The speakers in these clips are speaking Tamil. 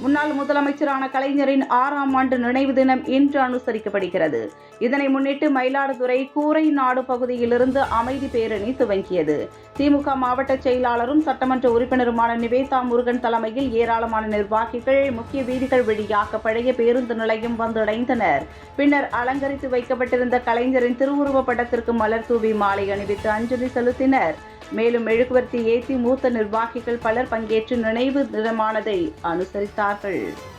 முன்னாள் முதலமைச்சரான கலைஞரின் ஆறாம் ஆண்டு நினைவு தினம் இன்று அனுசரிக்கப்படுகிறது. இதனை முன்னிட்டு மயிலாடுதுறை கூரை நாடு பகுதியிலிருந்து அமைதி பேரணி துவங்கியது. திமுக மாவட்ட செயலாளரும் சட்டமன்ற உறுப்பினருமான நிவேதா முருகன் தலைமையில் ஏராளமான நிர்வாகிகள் முக்கிய வீதிகள் வழியாக பழைய பேருந்து நிலையம் வந்தடைந்தனர். பின்னர் அலங்கரித்து வைக்கப்பட்டிருந்த கலைஞரின் திருவுருவப் படத்திற்கு மலர் தூவி மாலை அணிவித்து அஞ்சலி செலுத்தினர். மேலும் மெழுகுவர்த்தி ஏற்றி மூத்த நிர்வாகிகள் பலர் பங்கேற்று நினைவு தினமானதை அனுசரித்தார் கொண்டிருக்கிறார்கள்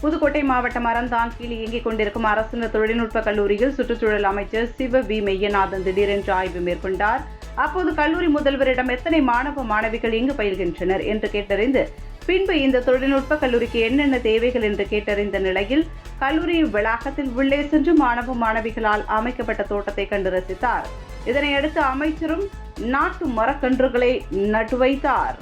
புதுக்கோட்டை மாவட்டம் அறந்தாங்கியில் இயங்கிக் கொண்டிருக்கும் அரசின தொழில்நுட்ப கல்லூரியில் சுற்றுச்சூழல் அமைச்சர் சிவ வி மெய்யநாதன் திடீரென்று ஆய்வு மேற்கொண்டார். அப்போது கல்லூரி முதல்வரிடம் எத்தனை மாணவ மாணவிகள் இங்கு பயில்கின்றனர் என்று கேட்டறிந்து பின்பு இந்த தொழில்நுட்ப கல்லூரிக்கு என்னென்ன தேவைகள் என்று கேட்டறிந்த நிலையில் கல்லூரி வளாகத்தில் உள்ளே சென்று மாணவ மாணவிகளால் அமைக்கப்பட்ட தோட்டத்தை கண்டு ரசித்தார். இதனையடுத்து அமைச்சரும் நாட்டு மரக்கன்றுகளை நட்டு வைத்தார்.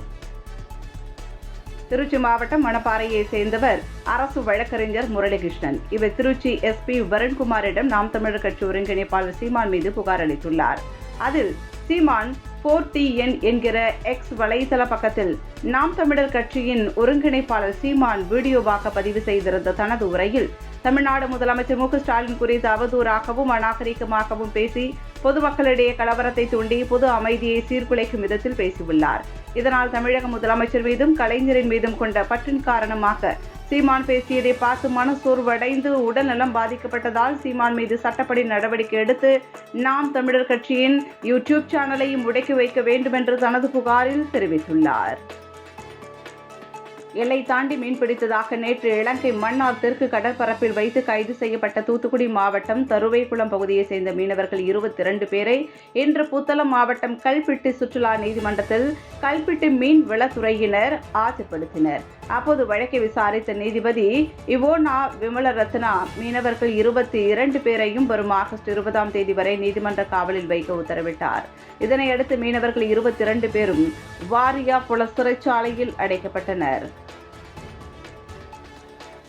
திருச்சி மாவட்டம் மணப்பாறையை சேர்ந்தவர் அரசு வழக்கறிஞர் முரளிகிருஷ்ணன். இவர் திருச்சி எஸ்பி வருண்குமாரிடம் நாம் தமிழர் கட்சி ஒருங்கிணைப்பாளர் சீமான் மீது புகார் அளித்துள்ளார். அதில் சீமான் போர் என் என்கிற எக்ஸ் வலைதள பக்கத்தில் நாம் தமிழர் கட்சியின் ஒருங்கிணைப்பாளர் சீமான் வீடியோவாக பதிவு செய்திருந்த தனது உரையில் தமிழ்நாடு முதலமைச்சர் மு ஸ்டாலின் குறித்து அவதூறாகவும் அநாகரிகமாகவும் பேசி பொதுமக்களிடையே கலவரத்தை தூண்டி பொது அமைதியை சீர்குலைக்கும் விதத்தில் பேசியுள்ளார். இதனால் தமிழக முதலமைச்சர் மீதும் கலைஞரின் மீதும் கொண்ட பற்றின் காரணமாக சீமான் பேசியதை பார்த்து மனசோர்வடைந்து உடல்நலம் பாதிக்கப்பட்டதால் சீமான் மீது சட்டப்படி நடவடிக்கை எடுத்து நாம் தமிழர் கட்சியின் யூடியூப் சேனலையும் முடக்கி வைக்க வேண்டும் என்று தனது புகாரில் தெரிவித்துள்ளார். எல்லை தாண்டி மீன்பிடித்ததாக நேற்று இலங்கை மன்னார் தெற்கு கடற்பரப்பில் வைத்து கைது செய்யப்பட்ட தூத்துக்குடி மாவட்டம் தருவைக்குளம் பகுதியைச் சேர்ந்த மீனவர்கள் இருபத்தி இரண்டு பேரை இன்று புத்தளம் மாவட்டம் கல்பிட்டி சுற்றுலா நீதிமன்றத்தில் கல்பிட்டி மீன் வளத்துறையினர் ஆஜர்படுத்தினர். அப்போது வழக்கை விசாரித்த நீதிபதி இவோனா விமலரத்னா மீனவர்கள் இருபத்தி இரண்டு பேரையும் வரும் ஆகஸ்ட் இருபதாம் தேதி வரை நீதிமன்ற காவலில் வைக்க உத்தரவிட்டார். இதனையடுத்து மீனவர்கள் இருபத்தி இரண்டு பேரும் வாரியா புல சிறைச்சாலையில் அடைக்கப்பட்டனர்.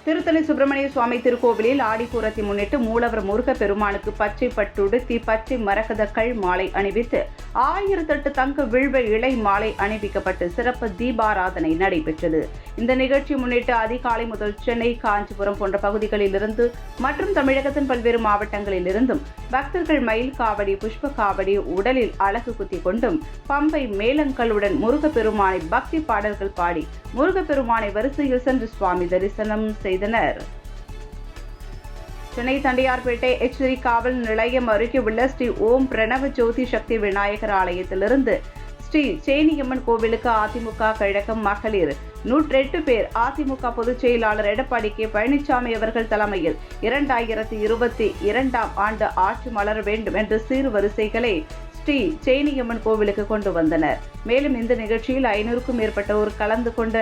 திருத்தணி சுப்பிரமணிய சுவாமி திருக்கோவிலில் ஆடிப்பூரத்தை முன்னிட்டு மூலவர் முருக பெருமானுக்கு பச்சை பட்டுடுத்தி பச்சை மரகத மாலை அணிவித்து ஆயிரத்தெட்டு தங்க விழ்வ இலை மாலை அணிவிக்கப்பட்டு சிறப்பு தீபாராதனை நடைபெற்றது. இந்த நிகழ்ச்சி முன்னிட்டு அதிகாலை முதல் சென்னை காஞ்சிபுரம் போன்ற பகுதிகளிலிருந்து மற்றும் தமிழகத்தின் பல்வேறு மாவட்டங்களில் இருந்தும் பக்தர்கள் மயில் காவடி புஷ்ப காவடி உடலில் அழகு குத்தி கொண்டும் பம்பை மேளங்களுடன் முருகப்பெருமானை பக்தி பாடல்கள் பாடி முருகப்பெருமானை வரிசையில் சென்று சுவாமி தரிசனம் செய்து செய்தனர். சென்னை தண்டையார்பேட்டை எச்சரி காவல் நிலையம் அருகே உள்ள ஸ்ரீ ஓம் பிரணவ ஜோதி சக்தி விநாயகர் ஆலயத்திலிருந்து ஸ்ரீ சேனியம்மன் கோவிலுக்கு அதிமுக கழகம் மகளிர் நூற்றெட்டு பேர் அதிமுக பொதுச் செயலாளர் எடப்பாடி கே பழனிசாமி அவர்கள் தலைமையில் இரண்டாயிரத்தி இருபத்தி இரண்டாம் ஆண்டு ஆட்சி மலர வேண்டும் என்ற சீர்வரிசைகளை ஸ்ரீ சேனியம்மன் கோவிலுக்கு கொண்டு வந்தனர். மேலும் இந்த நிகழ்ச்சியில் ஐநூறுக்கும் மேற்பட்டோர் கலந்து கொண்ட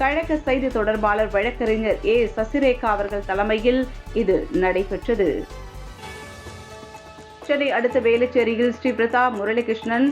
கழக செய்தி தொடர்பாளர் வழக்கறிஞர் ஏ. சசிரேகா அவர்கள் தலைமையில் இது நடைபெற்றது. சென்னை அடுத்த வேலுச்சேரியில் ஸ்ரீ பிரதா முரளிகிருஷ்ணன்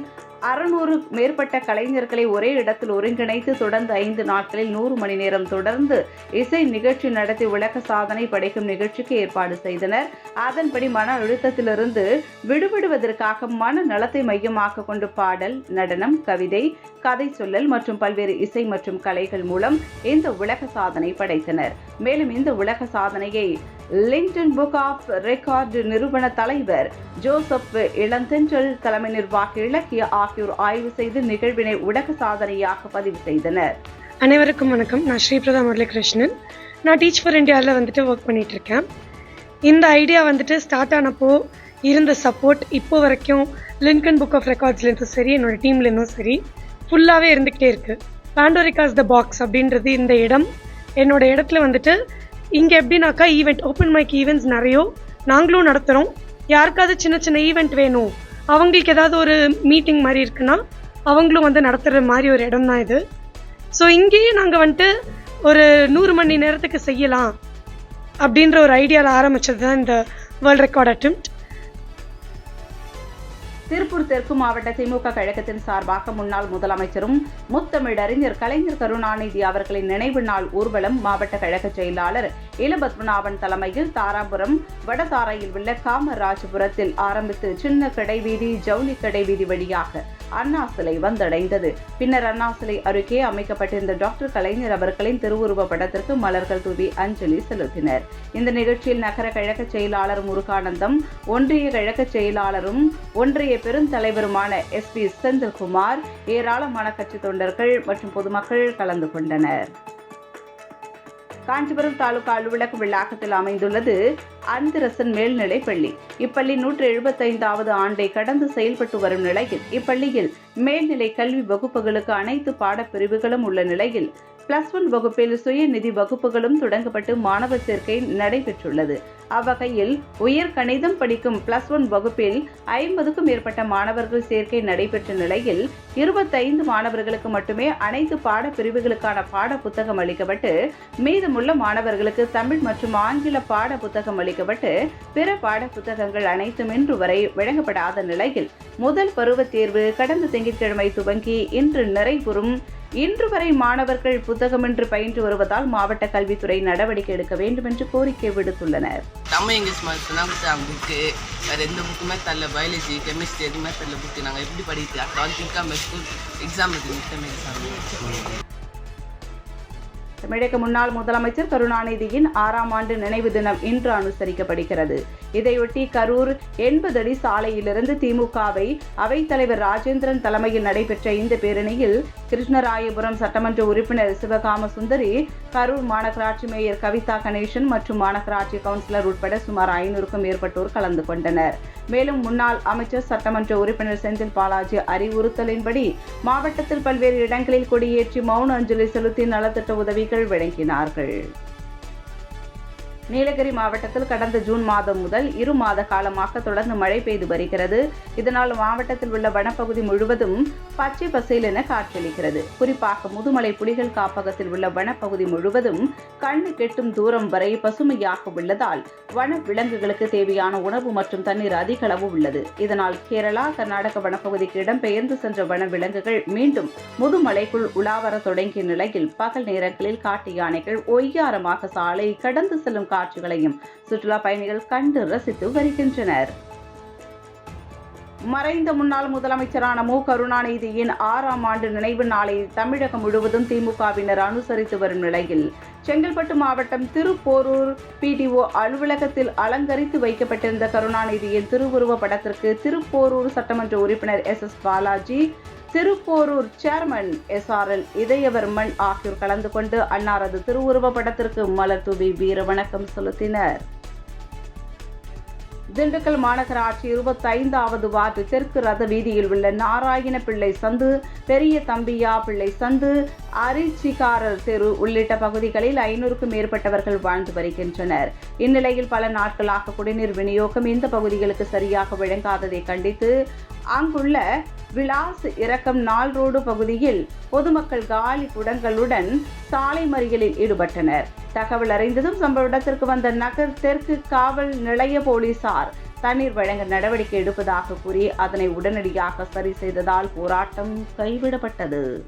அறுநூறு மேற்பட்ட கலைஞர்களை ஒரே இடத்தில் ஒருங்கிணைத்து தொடர்ந்து ஐந்து நாட்களில் நூறு மணி நேரம் தொடர்ந்து இசை நிகழ்ச்சி நடத்தி உலக சாதனை படைக்கும் நிகழ்ச்சிக்கு ஏற்பாடு செய்தனர். அதன்படி மன அழுத்தத்திலிருந்து விடுபடுவதற்காக மன நலத்தை மையமாக கொண்டு பாடல் நடனம் கவிதை கதை சொல்லல் மற்றும் பல்வேறு இசை மற்றும் கலைகள் மூலம் இந்த உலக சாதனை படைத்தனர். மேலும் இந்த உலக சாதனையை லிங்டன் புக் ஆஃப் ரெக்கார்டு நிறுவன தலைவர் ஜோசப் இளந்தென்றல் தலைமை நிர்வாகி இலக்கிய ஆகியோர் ஆய்வு செய்து நிகழ்வினை உலக சாதனையாக பதிவு செய்தனர். அனைவருக்கும் வணக்கம். நான் ஸ்ரீபிரதா முரளிகிருஷ்ணன். நான் டீச் ஃபார் இந்தியாவில் வந்துட்டு ஒர்க் பண்ணிட்டு இருக்கேன் இந்த ஐடியா வந்துட்டு ஸ்டார்ட் ஆனப்போ இருந்த சப்போர்ட் இப்போ வரைக்கும் லிங்கன் புக் ஆஃப் ரெக்கார்ட்ஸ்லேருந்தும் சரி என்னோட டீம்லேருந்தும் சரி ஃபுல்லாகவே இருந்துக்கிட்டே இருக்குது பாண்டோரிகாஸ் த பாக்ஸ் அப்படின்றது இந்த இடம். என்னோட இடத்துல வந்துட்டு இங்கே எப்படின்னாக்கா ஈவெண்ட் ஓப்பன் மைக் ஈவெண்ட்ஸ் நிறைய நாங்களும் நடத்துகிறோம் யாருக்காவது சின்ன சின்ன ஈவெண்ட் வேணும். அவங்களுக்கு ஏதாவது ஒரு மீட்டிங் மாதிரி இருக்குன்னா அவங்களும் வந்து நடத்துகிற மாதிரி ஒரு இடம் தான் இது. ஸோ இங்கேயே நாங்கள் வந்துட்டு ஒரு நூறு மணி நேரத்துக்கு செய்யலாம் அப்படின்ற ஒரு ஐடியாவில் ஆரம்பித்தது தான் இந்த வேர்ல்ட் ரெக்கார்ட் அட்டெம்ப்ட் திருப்பூர் தெற்கு மாவட்ட திமுக கழகத்தின் சார்பாக முன்னாள் முதலமைச்சரும் முத்தமிழறிஞர் கலைஞர் கருணாநிதி அவர்களின் நினைவு நாள் ஊர்வலம் மாவட்ட கழக செயலாளர் இளபத்மநாபன் தலைமையில் தாராபுரம் வடதாரையில் உள்ள காமராஜபுரத்தில் ஆரம்பித்து சின்ன கடைவீதி ஜவுளி கடைவீதி வழியாக அண்ணா சிலை வந்தடைந்தது. பின்னர் அண்ணா சிலை அருகே அமைக்கப்பட்டிருந்த டாக்டர் கலைஞர் அவர்களின் திருவுருவ படத்திற்கு மலர்கள் தூவி அஞ்சலி செலுத்தினர். இந்த நிகழ்ச்சியில் நகர கழக செயலாளர் முருகானந்தம் ஒன்றிய கழக செயலாளரும் ஒன்றிய பெருந்தலைவருமான எஸ் பி செந்தில்குமார் ஏராளமான கட்சி தொண்டர்கள் மற்றும் பொதுமக்கள் கலந்து கொண்டனர். காஞ்சிபுரம் தாலுகா அலுவலக வளாகத்தில் அமைந்துள்ளது அந்தரசன் மேல்நிலை பள்ளி. இப்பள்ளி நூற்று எழுபத்தைந்தாவது ஆண்டை கடந்து செயல்பட்டு வரும் நிலையில் இப்பள்ளியில் மேல்நிலை கல்வி வகுப்புகளுக்கு அனைத்து பாடப்பிரிவுகளும் உள்ள நிலையில் பிளஸ் ஒன் வகுப்பில் சுயநிதி வகுப்புகளும் தொடங்கப்பட்டு மாணவர் சேர்க்கை நடைபெற்றுள்ளது. அவ்வகையில் உயர் கணிதம் படிக்கும் பிளஸ் ஒன் வகுப்பில் ஐம்பதுக்கும் மேற்பட்ட மாணவர்கள் சேர்க்கை நடைபெற்ற நிலையில் இருபத்தைந்து மாணவர்களுக்கு மட்டுமே அனைத்து பாடப்பிரிவுகளுக்கான பாட புத்தகம் அளிக்கப்பட்டு மீதமுள்ள மாணவர்களுக்கு தமிழ் மற்றும் ஆங்கில பாட புத்தகம் அளிக்கப்பட்டு பிற பாட புத்தகங்கள் அனைத்தும் இன்று வரை வழங்கப்படாத நிலையில் முதல் பருவத் தேர்வு கடந்த திங்கட்கிழமை துவங்கி இன்று நிறைவுறும் இன்று வரை மாணவர்கள் புத்தகமின்றி பயின்று வருவதால் மாவட்ட கல்வித்துறை நடவடிக்கை எடுக்க வேண்டும் என்று கோரிக்கை விடுத்துள்ளனர். தமிழ் இங்கிலீஷ் மேத்ஸ் தான் கொடுத்தாங்க புக்கு வேறு எந்த புக்குமே தரல. பயாலஜி கெமிஸ்ட்ரி எதுவுமே தரல புக்கு நாங்கள் எப்படி படிக்கிறது அடுத்த திங்காம ஸ்கூல் எக்ஸாம் இருக்கு. மிட்டம் எக்ஸாம் தமிழக முன்னாள் முதலமைச்சர் கருணாநிதியின் ஆறாம் ஆண்டு நினைவு தினம் இன்று அனுசரிக்கப்படுகிறது. இதையொட்டி கரூர் எண்பது அடி சாலையிலிருந்து திமுகவை அவைத்தலைவர் ராஜேந்திரன் தலைமையில் நடைபெற்ற இந்த பேரணியில் கிருஷ்ணராயபுரம் சட்டமன்ற உறுப்பினர் சிவகாம சுந்தரி கரூர் மாநகராட்சி மேயர் கவிதா கணேசன் மற்றும் மாநகராட்சி கவுன்சிலர் உட்பட சுமார் ஐநூறுக்கும் மேற்பட்டோர் கலந்து கொண்டனர். மேலும் முன்னாள் அமைச்சர் சட்டமன்ற உறுப்பினர் செந்தில் பாலாஜி அறிவுறுத்தலின்படி மாவட்டத்தில் பல்வேறு இடங்களில் கொடியேற்றி மௌன அஞ்சலி செலுத்தி நலத்திட்ட உதவி உதவிகள் வழங்கினார்கள் நீலகிரி மாவட்டத்தில் கடந்த ஜூன் மாதம் முதல் இரு மாத காலமாக தொடர்ந்து மழை பெய்து வருகிறது. இதனால் மாவட்டத்தில் உள்ள வனப்பகுதி முழுவதும் பச்சை பசேலென காட்சியளிக்கிறது குறிப்பாக முதுமலை புலிகள் காப்பகத்தில் உள்ள வனப்பகுதி முழுவதும் கண்ணு கெட்டும் தூரம் வரை பசுமையாக உள்ளதால் வன விலங்குகளுக்கு தேவையான உணவு மற்றும் தண்ணீர் அதிக அளவு உள்ளது. இதனால் கேரளா கர்நாடக வனப்பகுதிக்கு இடம்பெயர்ந்து சென்ற வன விலங்குகள் மீண்டும் முதுமலைக்குள் உலாவர தொடங்கிய நிலையில் பகல் நேரங்களில் காட்டு யானைகள் ஒய்யாரமாக சாலை கடந்து செல்லும் காட்சிகளையும் சுற்றுலா பயணிகள் கண்டு ரசித்து வருகின்றனர். மறைந்த முன்னாள் முதலமைச்சரான மு. கருணாநிதியின் ஆறாம் ஆண்டு நினைவு நாளை தமிழகம் முழுவதும் திமுகவினர் அனுசரித்து வரும் நிலையில் செங்கல்பட்டு மாவட்டம் திருப்போரூர் பிடிஓ அலுவலகத்தில் அலங்கரித்து வைக்கப்பட்டிருந்த கருணாநிதியின் திருவுருவ படத்திற்கு திருப்போரூர் சட்டமன்ற உறுப்பினர் S S Balaji Thiruporur chairman S R L Idhayavarman ஆகியோர் கலந்து கொண்டு அன்னாரது திருவுருவ படத்திற்கு மலர் தூவி வீர வணக்கம் செலுத்தினர். திண்டுக்கல் மாநகராட்சி இருபத்தைந்தாவது வார்டு தெற்கு ரத வீதியில் உள்ள நாராயண பிள்ளை சந்து பெரிய தம்பியா பிள்ளை சந்து அரிச்சிகாரர் தெரு உள்ளிட்ட பகுதிகளில் ஐநூறுக்கும் மேற்பட்டவர்கள் வாழ்ந்து வருகின்றனர். இந்நிலையில் பல நாட்களாக குடிநீர் விநியோகம் இந்த பகுதிகளுக்கு சரியாக வழங்காததை கண்டித்து அங்குள்ள விலாஸ் இறக்கம் நாள் ரோடு பகுதியில் பொதுமக்கள் காலி குடங்களுடன் சாலை மறியலில் ஈடுபட்டனர். தகவல் அறிந்ததும் சம்பவ இடத்திற்கு வந்த நகர் தெற்கு காவல் நிலைய போலீசார் தண்ணீர் வழங்க நடவடிக்கை எடுப்பதாக கூறி அதனை உடனடியாக சரி செய்ததால் போராட்டம் கைவிடப்பட்டது.